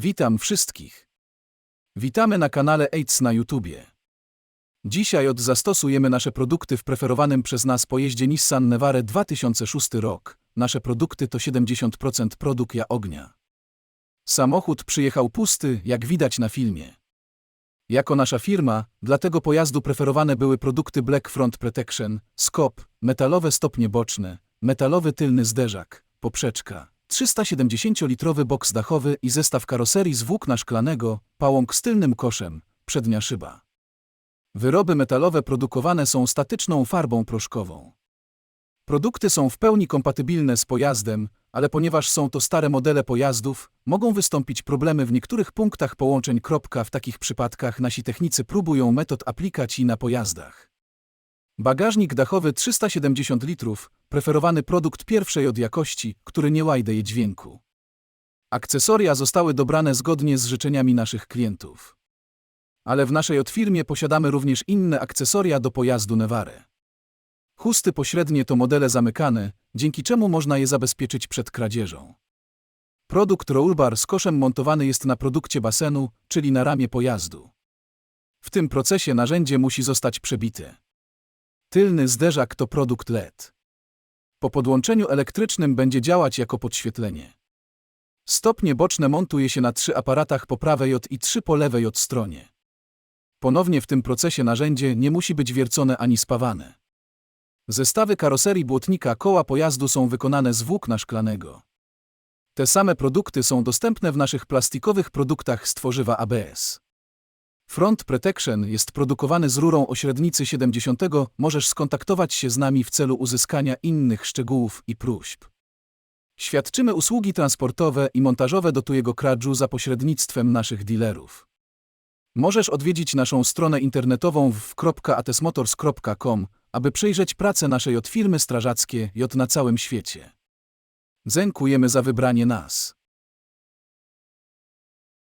Witam wszystkich. Witamy na kanale AIDS na YouTubie. Dzisiaj odzastosujemy nasze produkty w preferowanym przez nas pojeździe Nissan Navare 2006 rok. Nasze produkty to 70% produkcja ognia. Samochód przyjechał pusty, jak widać na filmie. Jako nasza firma, dla tego pojazdu preferowane były produkty Black Front Protection, skop, metalowe stopnie boczne, metalowy tylny zderzak, poprzeczka, 370-litrowy boks dachowy i zestaw karoserii z włókna szklanego, pałąk z tylnym koszem, przednia szyba. Wyroby metalowe produkowane są statyczną farbą proszkową. Produkty są w pełni kompatybilne z pojazdem, ale ponieważ są to stare modele pojazdów, mogą wystąpić problemy w niektórych punktach połączeń. W takich przypadkach nasi technicy próbują metod aplikacji na pojazdach. Bagażnik dachowy 370 litrów, preferowany produkt pierwszej od jakości, który nie łajdeje dźwięku. Akcesoria zostały dobrane zgodnie z życzeniami naszych klientów. Ale w naszej od firmie posiadamy również inne akcesoria do pojazdu Nevare. Chusty pośrednie to modele zamykane, dzięki czemu można je zabezpieczyć przed kradzieżą. Produkt rollbar z koszem montowany jest na produkcie basenu, czyli na ramię pojazdu. W tym procesie narzędzie musi zostać przebite. Tylny zderzak to produkt LED. Po podłączeniu elektrycznym będzie działać jako podświetlenie. Stopnie boczne montuje się na trzy aparatach po prawej od i trzy po lewej od stronie. Ponownie w tym procesie narzędzie nie musi być wiercone ani spawane. Zestawy karoserii błotnika koła pojazdu są wykonane z włókna szklanego. Te same produkty są dostępne w naszych plastikowych produktach z tworzywa ABS. Front Protection jest produkowany z rurą o średnicy 70. Możesz skontaktować się z nami w celu uzyskania innych szczegółów i próśb. Świadczymy usługi transportowe i montażowe do Twojego kradżu za pośrednictwem naszych dealerów. Możesz odwiedzić naszą stronę internetową w www.atesmotors.com, aby przyjrzeć pracę naszej od firmy strażackie J na całym świecie. Dziękujemy za wybranie nas.